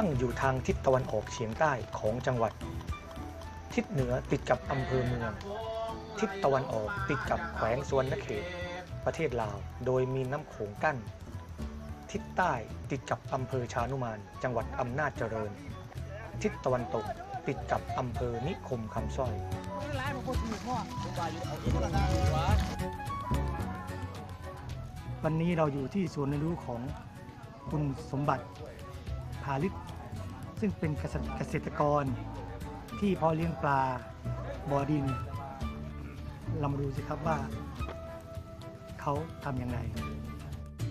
ตั้งอยู่ทางทิศตะวันออกเฉียงใต้ของจังหวัด ทิศเหนือติดกับอำเภอเมือง ทิศตะวันออกติดกับแขวงสวนนเขต ประเทศลาว โดยมีน้ำโขงกั้น ทิศใต้ติดกับอำเภอชานุมาน จังหวัดอำนาจเจริญ ทิศตะวันตกติดกับอำเภอนิคมคำสร้อยวันนี้เราอยู่ที่สวนเรียนรู้ของคุณสมบัติาลิกซึ่งเป็นเกษตรเกษตรกรที่เพาะเลี้ยงปลาบ่อดินเรามาดูสิครับว่า เขาทำยังไง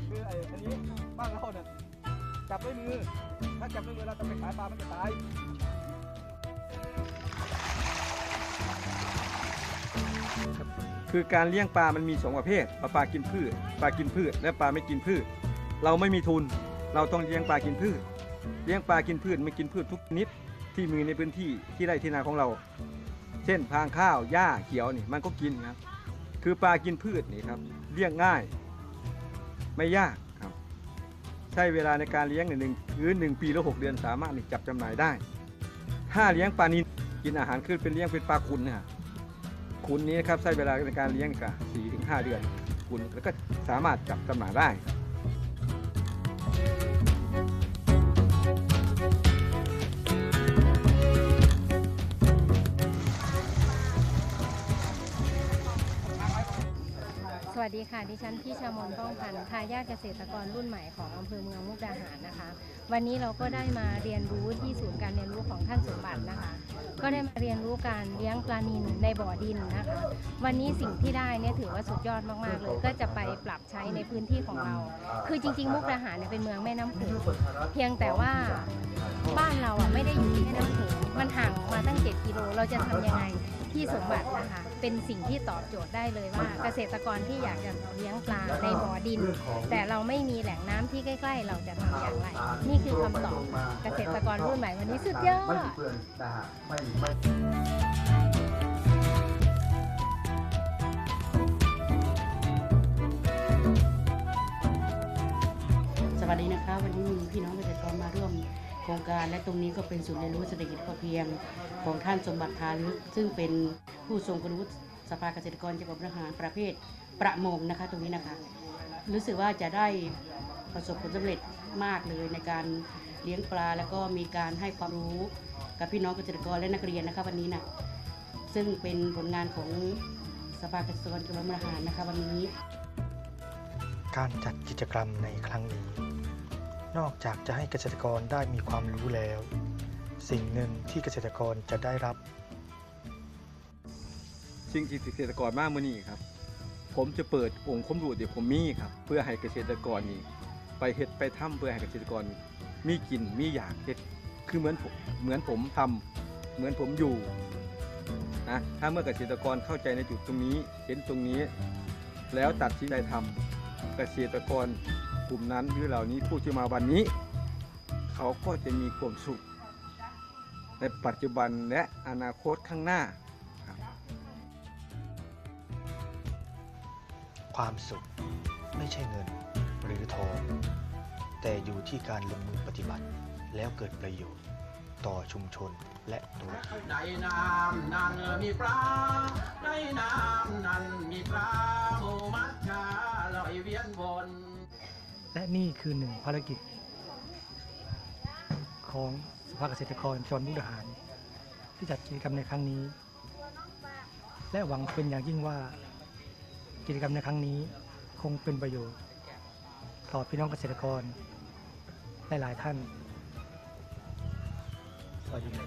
คือไอ้อันนี้บ้านเราเนี่ยจับด้วยมือ ถ้าจับด้วยมือเราจะไปขายปลามันจะตายคือการเลี้ยงปลา มันมีสองประเภท ปลาปลากินพืช ปลากินพืช และปลาไม่กินพืช เราไม่มีทุน เราต้องเลี้ยงปลากินพืช เลี้ยงปลากินพืชไม่กินพืชทุกชนิดที่มีในพื้นที่ที่ไร่ที่นาของเรา เช่นพางข้าวหญ้าเขียวนี่มันก็กินครับคือปลากินพืชนี่ครับเลี้ยงง่าย ไม่ยากครับ ใช้เวลาในการเลี้ยงหนึ่งคือหนึ่งปีละหกเดือนสามารถจับจำหน่ายได้ ถ้าเลี้ยงปลานิลกินอาหารคือเป็นเลี้ยงเป็นปลาคุณนะคุณนี้ครับใช้เวลาในการเลี้ยงกับสี่ถึงห้าเดือนคุณแล้วก็สามารถจับจำหน่ายได้ วัสดีค่ะ ดิฉันพี่ชามนป้องพันธ์ทายาทเกษตรกรรุ่นใหม่ของอำเภอเมืองมุกดาหารนะคะ วันนี้เราก็ได้มาเรียนรู้ที่ศูนย์การเรียนรู้ของท่านสมบัตินะคะ ก็ได้มาเรียนรู้การเลี้ยงปลานิลในบ่อดินนะคะ วันนี้สิ่งที่ได้เนี่ยถือว่าสุดยอดมากๆเลย ก็จะไปปรับใช้ในพื้นที่ของเรา คือจริงๆ มุกดาหารเนี่ยเป็นเมืองแม่น้ำโขงเพียงแต่ว่าบ้านเราอะไม่ได้อยู่ที่แม่น้ำโขงมันห่างออกมาตั้ง 7 กิโล เราจะทำยังไงที่สมบัตินะคะ เป็นสิ่งที่ตอบโจทย์ได้เลยว่า เกษตรกรที่อยากจะเลี้ยงปลาในบ่อดิน แต่เราไม่มีแหล่งน้ำที่ใกล้ ๆ เราจะทำอย่างไร นี่คือคำตอบเกษตรกรรุ่นใหม่วันนี้สุดยอดสวัสดีนะคะ วันนี้มีพี่น้องเกษตรกรมาร่วมโครงการ และตรงนี้ก็เป็นศูนย์เรียนรู้เศรษฐกิจพอเพียงของท่านสมบัติพาลึกซึ่งเป็นผู้ทรงคุณวุฒิสภาเกษตรกรจังหวัดมุกดาหารประเภทประมงนะคะ ตรงนี้นะคะ รู้สึกว่าจะได้ประสบผลสำเร็จมากเลยในการเลี้ยงปลา แล้วก็มีการให้ความรู้ กับพี่น้องเกษตรกรและนักเรียนนะคะวันนี้นะซึ่งเป็นผลงานของสภาเกษตรกรจังหวัดมุกดาหารนะคะวันนี้ การจัดกิจกรรมในครั้งนี้ นอกจากจะให้เกษตรกรได้มีความรู้แล้ว สิ่งหนึ่งที่เกษตรกรจะได้รับ สิ่งที่เกษตรกรมากมื่อนี้ครับ ผมจะเปิดองค์ความรู้เดี๋ยวผมมีครับ เพื่อให้เกษตรกรนี่ไปเฮ็ดไปทำเพื่อให้เกษตรกรมีกินมีอยากเฮ็ด คือเหมือนเหมือนผมทำเหมือนผมอยู่นะถ้าเมื่อเกษตรกรเข้าใจในจุดตรงนี้ เห็นตรงนี้ แล้วตัดสินใจทำเกษตรกรกลุ่มนั้นหรือเหล่านี้ผู้ที่มาวันนี้ เขาก็จะมีความสุข ในปัจจุบันและอนาคตข้างหน้า ความสุขไม่ใช่เงินหรือทองแต่อยู่ที่การลงมือปฏิบัติ แล้วเกิดประโยชน์ต่อชุมชนและตัวเองในน้ำนั้นมีปลาในน้ำนั้นมีปลาหมูมัดชาลอยเวียนวนและนี่คือหนึ่งภารกิจ ของสภาเกษตรกรจังหวัดมุกดาหาร ที่จัดกิจกรรมในครั้งนี้ และหวังเป็นอย่างยิ่งว่ากิจกรรมในครั้งนี้คงเป็นประโยชน์ ต่อพี่น้องเกษตรกรหลายๆท่าน สวัสดีครับ